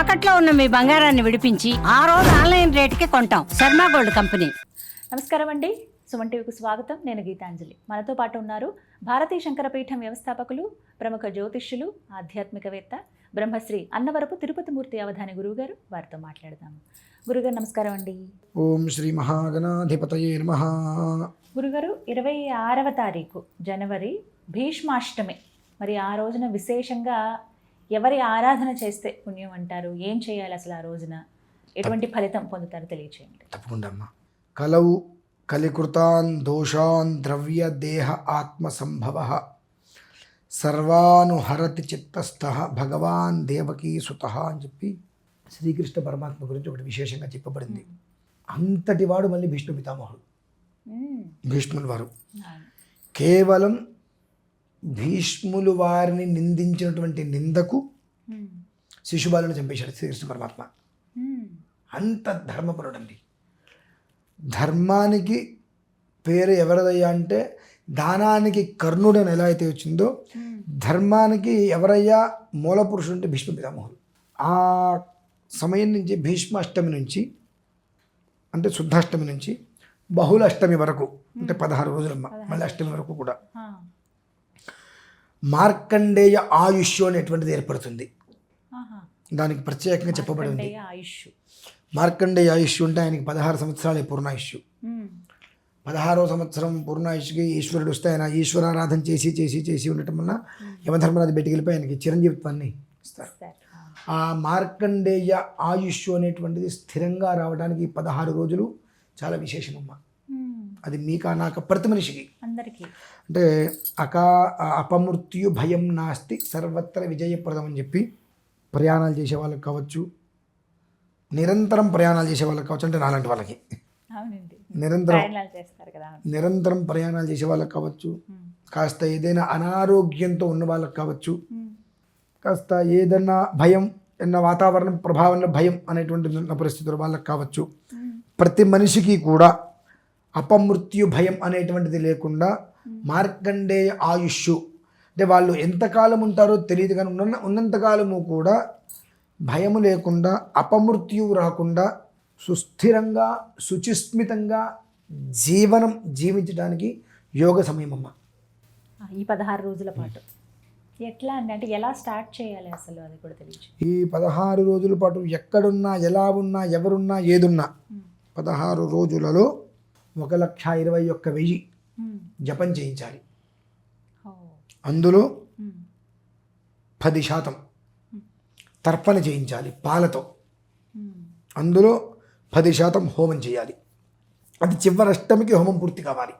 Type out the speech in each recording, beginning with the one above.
తాకట్లో ఉన్న మీ బంగారాన్ని విడిపించి ఆ రోజు ఆన్లైన్ రేటుకి కొంటాం. Sharma gold company. నమస్కారం అండి. సుమన్ టీవీకి స్వాగతం. నేను గీతాంజలి. మనతో పాటు ఉన్నారు భారతీయ శంకరపీఠం వ్యవస్థాపకులు ప్రముఖ జ్యోతిష్యులు ఆధ్యాత్మికవేత్త బ్రహ్మశ్రీ అన్నవరపు తిరుపతి మూర్తి అవధాని గురువుగారు. వారితో మాట్లాడదాము గురుగారు నమస్కారం అండి. ఓం శ్రీ మహాగణాధిపతయే నమ. గురుగారు ఇరవై ఆరవ తారీఖు జనవరి భీష్మాష్టమి. మరి ఆ రోజున విశేషంగా ఎవరి ఆరాధన చేస్తే పుణ్యం అంటారు? ఏం చేయాలి అసలు ఆ రోజున? ఎటువంటి ఫలితం పొందుతారో తెలియచేయండి. తప్పకుండా అమ్మా. కలవు కలికృతాన్ దోషాన్ ద్రవ్య దేహ ఆత్మ సంభవ. సర్వానుహరతి చిత్తస్థ. భగవాన్ దేవకీ సుత అని చెప్పి శ్రీకృష్ణ పరమాత్మ గురించి ఒకటి విశేషంగా చెప్పబడింది. అంతటి వాడు మళ్ళీ భీష్మ పితామహుడు. మ్మ్. భీష్ముల వారు. కేవలం భీష్ములు వారిని నిందించినటువంటి నిందకు. శిశుబాలను చంపేశాడు శ్రీకృష్ణ పరమాత్మ. అంత ధర్మపరుడండి ధర్మానికి పేరు ఎవరిదయ్యా అంటే దానానికి కర్ణుడు అని ఎలా అయితే వచ్చిందో. ధర్మానికి ఎవరయ్యా మూల పురుషుడు అంటే భీష్మ పితామహుడు ఆ సమయం నుంచి భీష్మ అష్టమి నుంచి అంటే శుద్ధాష్టమి నుంచి బహుళ అష్టమి వరకు అంటే పదహారు రోజులు మళ్ళీ అష్టమి వరకు కూడా. మార్కండేయ ఆయుష్ అనేటువంటిది ఏర్పడుతుంది. దానికి ప్రత్యేకంగా చెప్పబడి ఉంది మార్కండేయ ఆయుష్ ఉంటే ఆయనకి పదహారు సంవత్సరాలే పూర్ణాయుష్. పదహారో సంవత్సరం పూర్ణాయుష్కి ఈశ్వరుడు వస్తే ఆయన ఈశ్వరారాధన చేసి చేసి చేసి ఉండటం వల్ల యమధర్మరాజు బయటికి ఆయనకి చిరంజీవిత్వాన్ని ఇస్తారు. ఆ. మార్కండేయ ఆయుష్ అనేటువంటిది స్థిరంగా రావడానికి పదహారు రోజులు చాలా విశేషమమ్మ మ్మ్. అది మీకా నాక ప్రతి మనిషికి అందరికీ అంటే అకా అపమృత్యు భయం నాస్తి సర్వత్ర విజయప్రదం అని చెప్పి ప్రయాణాలు చేసే వాళ్ళకి కావచ్చు నిరంతరం ప్రయాణాలు చేసే వాళ్ళకి కావచ్చు అంటే నాలాంటి వాళ్ళకి నిరంతరం. నిరంతరం ప్రయాణాలు చేసే వాళ్ళకి కావచ్చు. కాస్త ఏదైనా అనారోగ్యంతో ఉన్న వాళ్ళకి కావచ్చు. కాస్త ఏదైనా భయం ఉన్న వాతావరణం ప్రభావంలో భయం అనేటువంటి ఉన్న పరిస్థితులు వాళ్ళకి కావచ్చు. ప్రతి మనిషికి కూడా అపమృత్యు భయం అనేటువంటిది లేకుండా మార్కండేయ ఆయుష్ అంటే వాళ్ళు ఎంతకాలం ఉంటారో తెలియదు కానీ ఉన్న ఉన్నంతకాలము కూడా భయము లేకుండా అపమృత్యువు రాకుండా సుస్థిరంగా శుచిస్మితంగా జీవనం జీవించడానికి యోగ సమయం అమ్మ ఆ, ఈ పదహారు రోజుల పాటు. ఎట్లా అండి? అంటే ఎలా స్టార్ట్ చేయాలి అసలు? అది కూడా తెలియచ్చు ఈ పదహారు రోజుల పాటు ఎక్కడున్నా ఎలా ఉన్నా ఎవరున్నా ఏదున్నా పదహారు రోజులలో ఒక లక్ష ఇరవై ఒక్క వెయ్యి జపం చేయించాలి. అందులో పది శాతం తర్పణ చేయించాలి పాలతో. అందులో పది శాతం హోమం చేయాలి. అది చివరి అష్టమికి హోమం పూర్తి కావాలి.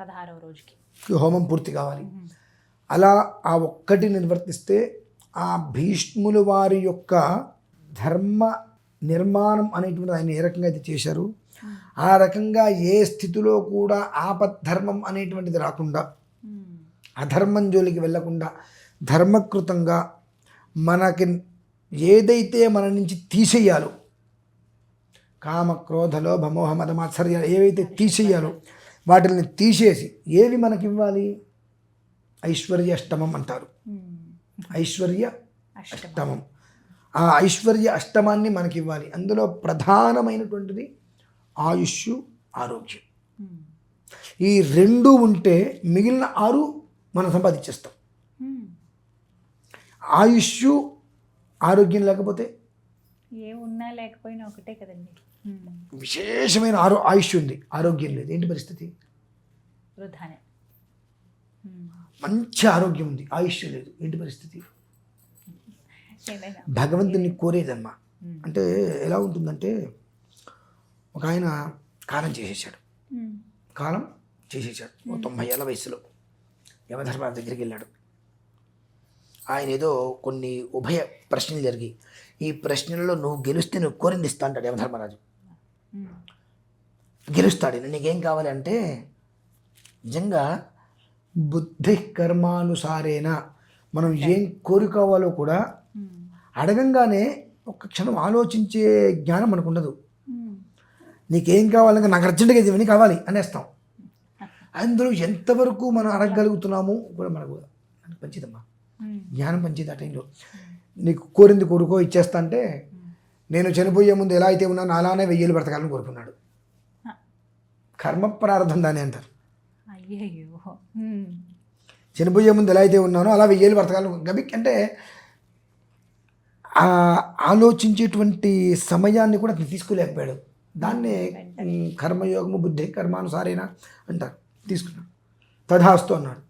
పదహారవ రోజుకి. హోమం పూర్తి కావాలి. అలా ఆ ఒక్కటి నిర్వర్తిస్తే ఆ భీష్ములు వారి యొక్క ధర్మ నిర్మాణం అనేటువంటిది ఆయన ఏ రకంగా అయితే చేశారు? ఆ రకంగా ఏ స్థితిలో కూడా ఆపద్ధర్మం అనేటువంటిది రాకుండా అధర్మం జోలికి వెళ్ళకుండా ధర్మకృతంగా మనకి ఏదైతే మన నుంచి తీసేయాలో కామ క్రోధ లోభ మోహ మద మాత్సర్యాలు ఏవైతే తీసేయాలో వాటిని తీసేసి ఏవి మనకి ఇవ్వాలి? ఐశ్వర్య అష్టమం అంటారు. ఐశ్వర్య అష్టమ. అష్టమం. ఆ ఐశ్వర్య అష్టమాన్ని మనకి ఇవ్వాలి. అందులో ప్రధానమైనటువంటిది ఆయుష్ ఆరోగ్యం. ఈ రెండు ఉంటే మిగిలిన ఆరు మనం సంపాదించేస్తాం. ఆయుష్ ఆరోగ్యం లేకపోతే? ఏ ఉన్నా లేకపోయినా ఒకటే కదండి. విశేషమైన ఆరో ఆయుష్ ఉంది ఆరోగ్యం లేదు. ఏంటి పరిస్థితి? వృధానే. మంచి ఆరోగ్యం ఉంది ఆయుష్ లేదు. ఏంటి పరిస్థితి? భగవంతుని కోరేదమ్మా. అంటే ఎలా ఉంటుందంటే ఒక ఆయన కాలం చేసేసాడు కాలం చేసేసాడు తొంభై ఏళ్ళ వయసులో యమధర్మరాజు దగ్గరికి వెళ్ళాడు. ఆయన ఏదో కొన్ని ఉభయ ప్రశ్నలు జరిగి ఈ ప్రశ్నలలో నువ్వు గెలిస్తే నువ్వు కోరింది ఇస్తా అంటాడు యమధర్మరాజు. గెలుస్తాడు. నీకేం కావాలి అంటే నిజంగా బుద్ధి కర్మానుసారేన మనం ఏం కోరుకోవాలో కూడా అడగంగానే ఒక్క క్షణం ఆలోచించే జ్ఞానం మనకు ఉండదు. నీకేం కావాలంటే నాకు అర్జెంటుగా ఇవన్నీ కావాలి అనేస్తాం. అందులో ఎంతవరకు మనం అడగగలుగుతున్నాము కూడా మనకు మంచిదమ్మా జ్ఞానం మంచిది ఆ టైంలో నీకు కోరింది కోరుకో ఇచ్చేస్తా అంటే నేను చనిపోయే ముందు ఎలా అయితే ఉన్నానో అలానే వెయ్యేళ్ళు బ్రతకాలని కోరుకున్నాడు. కర్మ ప్రారంభం దాని అంటారు. చనిపోయే ముందు ఎలా అయితే ఉన్నానో అలా వెయ్యేళ్ళు బ్రతకాలని గబిక్ అంటే ఆలోచించేటువంటి సమయాన్ని కూడా అతను తీసుకోలేకపోయాడు. దాన్నే కర్మయోగము బుద్ధి కర్మానుసారేన అంటారు. తీసుకున్నాడు తథాస్తు అన్నాడు.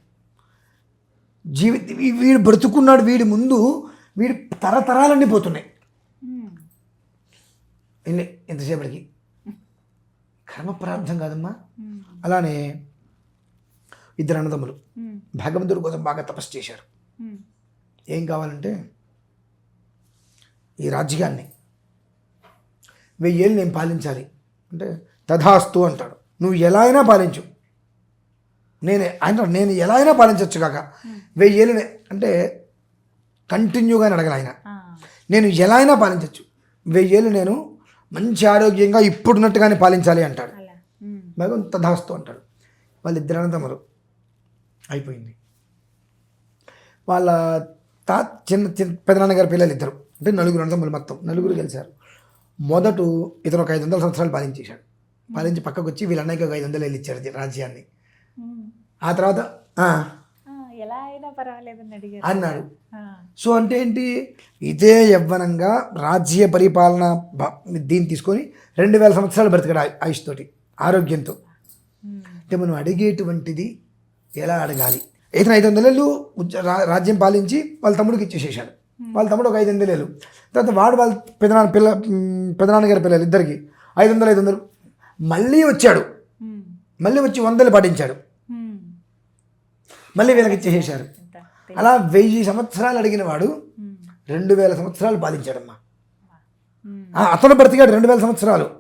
జీవి వీడు బ్రతుకున్నాడు వీడి ముందు వీడి తరతరాలన్నీ పోతున్నాయి. ఎంతసేపటికి కర్మ ప్రారంభం కాదమ్మా. అలానే ఇద్దరు అన్నదమ్ములు. భగవంతుడి కోసం బాగా తపస్సు చేశారు. ఏం కావాలంటే ఈ రాజ్యాన్ని వెయ్యేళ్ళు నేను పాలించాలి. అంటే తథాస్తు అంటాడు. నువ్వు ఎలా అయినా పాలించు. నేనే అంటాడు నేను ఎలా అయినా పాలించవచ్చు కాక. వెయ్యేళ్ళు అంటే కంటిన్యూగా అడగల ఆయన. నేను ఎలా అయినా పాలించవచ్చు వెయ్యేళ్ళు నేను మంచి ఆరోగ్యంగా ఇప్పుడున్నట్టుగానే పాలించాలి అంటాడు. భగవంతు తథాస్తు అంటాడు. వాళ్ళిద్దరు అన్నదమ్ములు అయిపోయింది. వాళ్ళ తా చిన్న చిన్న పెదనాన్నగారి పిల్లలు ఇద్దరు అంటే నలుగురు అన్నదమ్ములు మొత్తం నలుగురు గెలిచారు మొదట ఇతను ఒక ఐదు వందల సంవత్సరాలు పాలించేశాడు పాలించి పక్కకు వచ్చి వీళ్ళ అన్నయ్యకి ఒక ఐదు వందలు వెళ్ళి ఇచ్చాడు రాజ్యాన్ని. ఆ తర్వాత అన్నాడు. సో అంటే ఏంటి? ఇదే యవ్వనంగా రాజ్య పరిపాలన దీన్ని తీసుకొని రెండు వేల సంవత్సరాలు బ్రతికాడు ఆయుష్ తోటి ఆరోగ్యంతో. అంటే మనం అడిగేటువంటిది ఎలా అడగాలి? ఇతను ఐదు రా- రాజ్యం పాలించి వాళ్ళ తమ్ముడికి ఇచ్చేసేసాడు వాళ్ళ తమ్ముడు ఒక ఐదు వందలేళ్ళు తర్వాత వాడు వాళ్ళ పెదనాన్న పిల్ల పెదనాన్నగారి పిల్లలు ఇద్దరికి ఐదు వందలు ఐదు వందలు. మళ్ళీ వచ్చాడు. మళ్ళీ వచ్చి వందలు పాటించాడు. మళ్ళీ వీళ్ళకి ఇచ్చేసేసారు అలా వెయ్యి సంవత్సరాలు అడిగిన వాడు రెండు వేల సంవత్సరాలు పాలించాడమ్మా. అతను బ్రతికాడు రెండు వేల సంవత్సరాలు.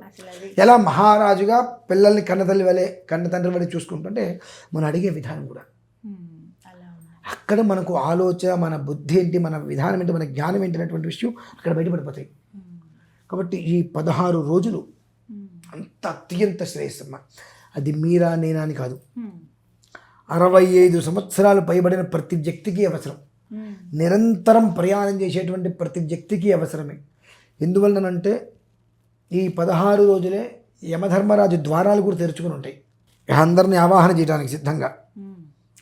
ఎలా మహారాజుగా పిల్లల్ని కన్నతల్లి వలె కన్న తండ్రి వలె చూసుకుంటుంటే మనం అడిగే విధానం కూడా. అక్కడ మనకు ఆలోచన మన బుద్ధి ఏంటి మన విధానం ఏంటి మన జ్ఞానం ఏంటి అనేటువంటి విషయం అక్కడ బయటపడిపోతాయి. కాబట్టి ఈ పదహారు రోజులు అంత అత్యంత శ్రేయస్సమ్మ. అది మీరా నేనా అని కాదు. అరవై ఐదు సంవత్సరాలు పైబడిన ప్రతి వ్యక్తికి అవసరం. నిరంతరం ప్రయాణం చేసేటువంటి ప్రతి వ్యక్తికి అవసరమే. ఎందువలనంటే ఈ పదహారు రోజులే యమధర్మరాజు ద్వారాలు కూడా తెరుచుకుని ఉంటాయి. అందరిని ఆవాహన చేయడానికి సిద్ధంగా.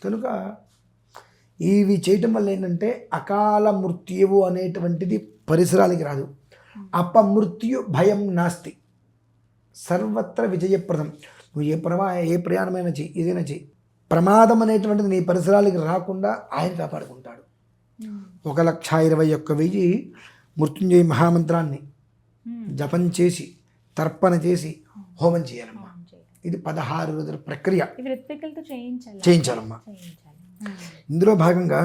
కనుక ఇవి చేయటం వల్ల ఏంటంటే అకాల మృత్యువు అనేటువంటిది పరిసరాలకి రాదు అపమృత్యు భయం నాస్తి సర్వత్ర విజయప్రదం నువ్వు ఏ ప్రమా ఏ ప్రయాణమైనా చెయ్యి ఏదైనా చెయ్యి ప్రమాదం అనేటువంటిది నీ పరిసరాలకి రాకుండా ఆయన కాపాడుకుంటాడు. ఒక లక్ష ఇరవై ఒక్క వెయ్యి మృత్యుంజయ మహామంత్రాన్ని. జపం చేసి తర్పణ చేసి హోమం చేయాలమ్మా. ఇది పదహారు రోజుల ప్రక్రియ చేయించాలమ్మా. ఇందులో భాగంగా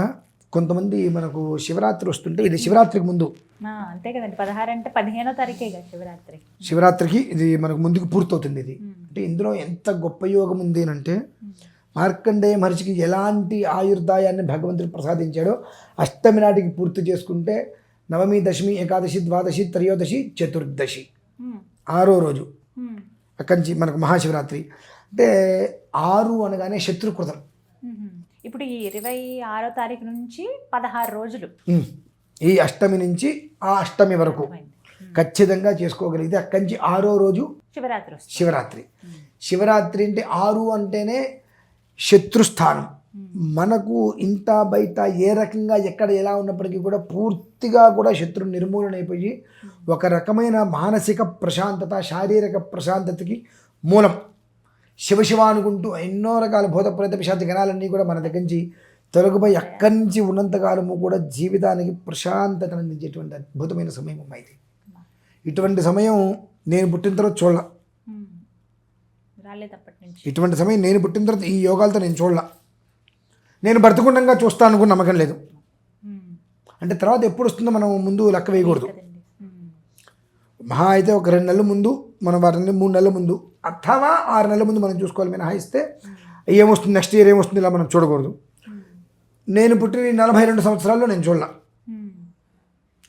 కొంతమంది మనకు శివరాత్రి వస్తుంటే ఇది శివరాత్రికి ముందు అంతే కదండి పదహారు అంటే పదిహేనో తారీఖే కదా శివరాత్రి శివరాత్రికి ఇది మనకు ముందుకు పూర్తవుతుంది ఇది. అంటే ఇందులో ఎంత గొప్ప యోగం ఉంది అంటే మార్కండేయ మహర్షికి ఎలాంటి ఆయుర్దాయాన్ని భగవంతుడు ప్రసాదించాడో అష్టమి నాటికి పూర్తి చేసుకుంటే నవమి దశమి ఏకాదశి ద్వాదశి త్రయోదశి చతుర్దశి. ఆరో రోజు. అక్కడి నుంచి మనకు మహాశివరాత్రి అంటే ఆరు అనగానే శత్రుకృతం. ఇప్పుడు ఈ ఇరవై ఆరో తారీఖు నుంచి పదహారు రోజులు. ఈ అష్టమి నుంచి ఆ అష్టమి వరకు. ఖచ్చితంగా చేసుకోగలిగితే అక్కడి నుంచి ఆరో రోజు శివరాత్రి శివరాత్రి. శివరాత్రి అంటే ఆరు అంటేనే శత్రుస్థానం మనకు ఇంత బయట ఏ రకంగా ఎక్కడ ఎలా ఉన్నప్పటికీ కూడా పూర్తిగా కూడా శత్రు నిర్మూలన అయిపోయి ఒక రకమైన మానసిక ప్రశాంతత శారీరక ప్రశాంతతకి మూలం. శివశివ అనుకుంటూ ఎన్నో రకాల భూత ప్రేత పిశాచ గణాలన్నీ కూడా మన దగ్గర నుంచి తొలగిపోయి అక్కడి నుంచి ఉన్నంతకాలము కూడా జీవితానికి ప్రశాంతతను అందించేటువంటి అద్భుతమైన సమయం అమ్మా ఇది. ఇటువంటి సమయం నేను పుట్టిన తర్వాత చూడాల. ఇటువంటి సమయం నేను పుట్టిన తర్వాత ఈ యోగాలతో నేను చూడాల. నేను బ్రతకుండంగా చూస్తాను అనుకున్న నమ్మకం లేదు. అంటే తర్వాత ఎప్పుడు వస్తుందో మనం ముందు లెక్క వేయకూడదు. మహా అయితే ఒక రెండు నెలల ముందు మనం వారి నుండి మూడు నెలల ముందు అథవా ఆరు నెలల ముందు మనం చూసుకోవాలి మినహాయిస్తే ఏమొస్తుంది నెక్స్ట్ ఇయర్ ఏమొస్తుంది ఇలా మనం చూడకూడదు. నేను పుట్టిన నలభై రెండు సంవత్సరాల్లో నేను చూడాల ఉమ్.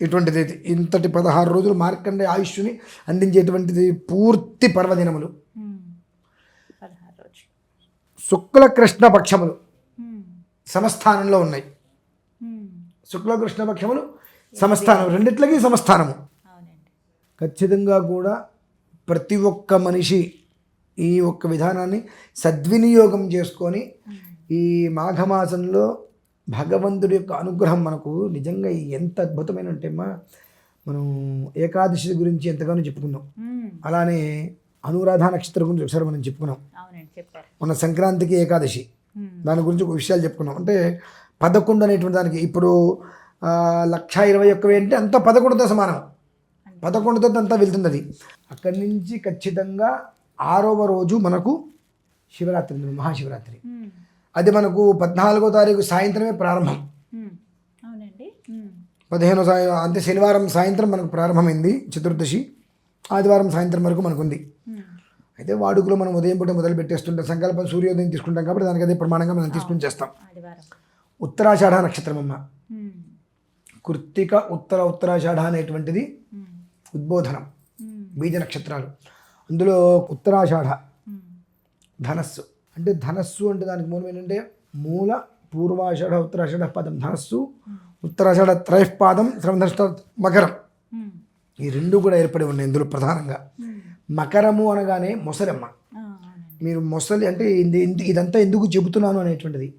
ఇటువంటిది. ఇంతటి పదహారు రోజులు మార్కండే ఆయుష్ని అందించేటువంటిది పూర్తి పర్వదినములు రోజులు శుక్ల కృష్ణ పక్షములు ఉమ్. సమస్థానంలో ఉన్నాయి. శుక్ల కృష్ణ పక్షములు సమస్థానం రెండిట్లకి సమస్థానము ఖచ్చితంగా కూడా ప్రతి ఒక్క మనిషి ఈ ఒక్క విధానాన్ని సద్వినియోగం చేసుకొని ఈ మాఘమాసంలో భగవంతుడి యొక్క అనుగ్రహం మనకు నిజంగా ఎంత అద్భుతమైన అంటే అమ్మా మనం ఏకాదశి గురించి ఎంతగానో చెప్పుకున్నాం. అలానే అనురాధ నక్షత్రం గురించి ఒకసారి మనం చెప్పుకున్నాం. మన సంక్రాంతికి ఏకాదశి. దాని గురించి ఒక విషయాలు చెప్పుకున్నాం. అంటే పదకొండు అనేటువంటి దానికి ఇప్పుడు లక్ష ఇరవై ఒక్క అంటే అంత పదకొండుతో సమానం. పదకొండుతో అంతా వెళ్తుంది అది అక్కడి నుంచి ఖచ్చితంగా ఆరవ రోజు మనకు శివరాత్రి మహాశివరాత్రి. అది మనకు పద్నాలుగో తారీఖు సాయంత్రమే ప్రారంభం. పదిహేనో సాయం అంటే శనివారం సాయంత్రం మనకు ప్రారంభమైంది చతుర్దశి. ఆదివారం సాయంత్రం వరకు మనకు ఉంది మ్మ్. అయితే వాడుకలో మనం ఉదయం పూట మొదలు పెట్టేస్తుంటాం. సంకల్పం సూర్యోదయం తీసుకుంటాం కాబట్టి దానికి అదే ప్రమాణంగా మనం తీసుకుని చేస్తాం. ఉత్తరాషాఢ నక్షత్రం అమ్మ మ్మ్. కృత్తిక ఉత్తర ఉత్తరాషాఢ అనేటువంటిది. ఉద్బోధనం. బీజ నక్షత్రాలు అందులో ఉత్తరాషాఢ. ధనస్సు అంటే ధనస్సు అంటే దానికి మూలం ఏంటంటే మూల పూర్వాషాఢ ఉత్తరాషాఢ పదం ధనస్సు ఉత్తరాషాఢ త్రైపాదం శ్రమధనష్ట మకరం. ఈ రెండు కూడా ఏర్పడి ఉన్నాయి ఇందులో ప్రధానంగా. మకరము అనగానే మొసలమ్మ మీరు మొసలి అంటే ఇది- ఇది- ఇదంతా ఎందుకు చెబుతున్నాను అనేటువంటిది.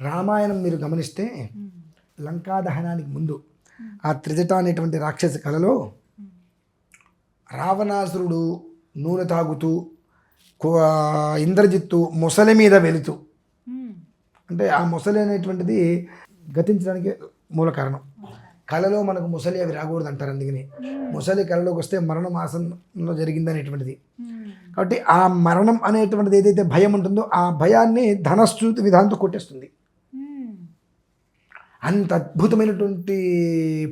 రామాయణం మీరు గమనిస్తే. లంకా దహనానికి ముందు ఆ త్రిజట అనేటువంటి రాక్షస కళలో రావణాసురుడు నూనె తాగుతూ ఇంద్రజిత్తు మొసలి మీద వెళుతూ. అంటే ఆ మొసలి అనేటువంటిది గతించడానికి మూల కారణం కళలో మనకు ముసలి అవి రాకూడదు అంటారు అందుకని ముసలి కళలోకి వస్తే మరణం ఆసనంలో జరిగింది అనేటువంటిది. కాబట్టి ఆ మరణం అనేటువంటిది ఏదైతే భయం ఉంటుందో ఆ భయాన్ని ధనస్సు విధానంతో కొట్టేస్తుంది. అంత అద్భుతమైనటువంటి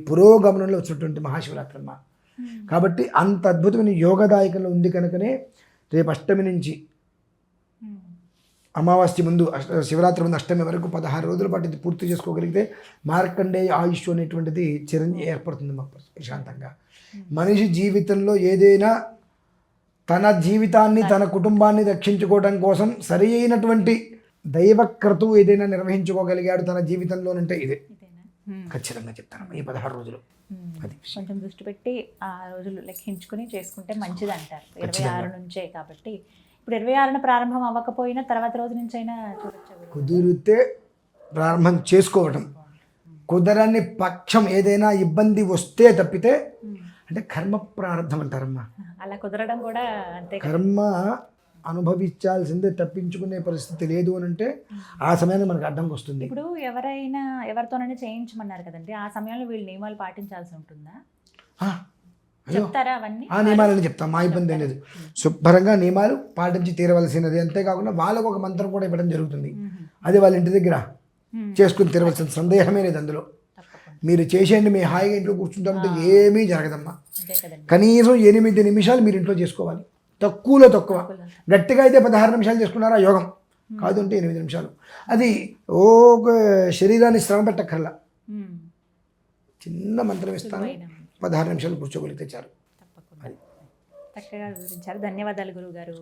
పురోగమనంలో వచ్చినటువంటి మహాశివరాత్రి అమ్మ మ్మ్. కాబట్టి అంత అద్భుతమైన యోగదాయకంలో ఉంది కనుకనే రేపు అష్టమి నుంచి మ్మ్. అమావాస్య ముందు శివరాత్రి ముందు అష్టమి వరకు పదహారు రోజుల పాటు ఇది పూర్తి చేసుకోగలిగితే మార్కండేయ ఆయుష్ అనేటువంటిది చిరంజీవి ఏర్పడుతుంది మాకు ప్రశాంతంగా మనిషి జీవితంలో ఏదైనా తన జీవితాన్ని తన కుటుంబాన్ని రక్షించుకోవడం కోసం సరి అయినటువంటి దైవ క్రతువు ఏదైనా నిర్వహించుకోగలిగాడు తన జీవితంలోనంటే ఇదే. ఖచ్చితంగా చెప్తాను. ఈ పదహారు రోజులు. మ్మ్. అది. కొంచెం దృష్టి పెట్టి ఆ రోజులు లెక్కించుకుని చేసుకుంటే మంచిది అంటారు ఇరవై ఆరు నుంచే కాబట్టి. ఇప్పుడు ఇరవై ఆరున ప్రారంభం అవ్వకపోయినా తర్వాత రోజు నుంచి అయినా చూడొచ్చు. కుదిరితే ప్రారంభం చేసుకోవటం. కుదరని పక్షం ఏదైనా ఇబ్బంది వస్తే తప్పితే మ్మ్. అంటే కర్మ ప్రారంభం అంటారమ్మా. అలా కుదరడం కూడా అంతే. కర్మ అనుభవించాల్సిందే తప్పించుకునే పరిస్థితి లేదు అని అంటే ఆ సమయాన్ని మనకు అడ్డంకి వస్తుంది. ఇప్పుడు ఎవరైనా ఎవరితోనైనా చేయించమన్నారు కదండి ఆ సమయంలో వీళ్ళు నియమాలు పాటించాల్సి ఉంటుందా? ఆ, నియమాలని చెప్తాం మా ఇబ్బంది ఏం లేదు. శుభ్రంగా నియమాలు పాటించి తీరవలసినది అంతేకాకుండా వాళ్ళకు ఒక మంత్రం కూడా ఇవ్వడం జరుగుతుంది. అది వాళ్ళ ఇంటి దగ్గర. చేసుకుని తీరవలసిన సందేహమే లేదు అందులో. మీరు చేసేయండి మీ హాయిగా ఇంట్లో కూర్చుంటామంటే ఏమీ జరగదమ్మా. కనీసం ఎనిమిది నిమిషాలు మీరు ఇంట్లో చేసుకోవాలి. తక్కువలో తక్కువ. గట్టిగా అయితే పదహారు నిమిషాలు చేసుకున్నారా? యోగం. కాదు అంటే ఎనిమిది నిమిషాలు. అది ఒక శరీరాన్ని శ్రమ పెట్టక్కర్లా. చిన్న మంత్రం ఇస్తాను. పదహారు నిమిషాలు కూర్చోగలిగితే చాలు. చక్కగా వివరించారు. ధన్యవాదాలు గురువు గారు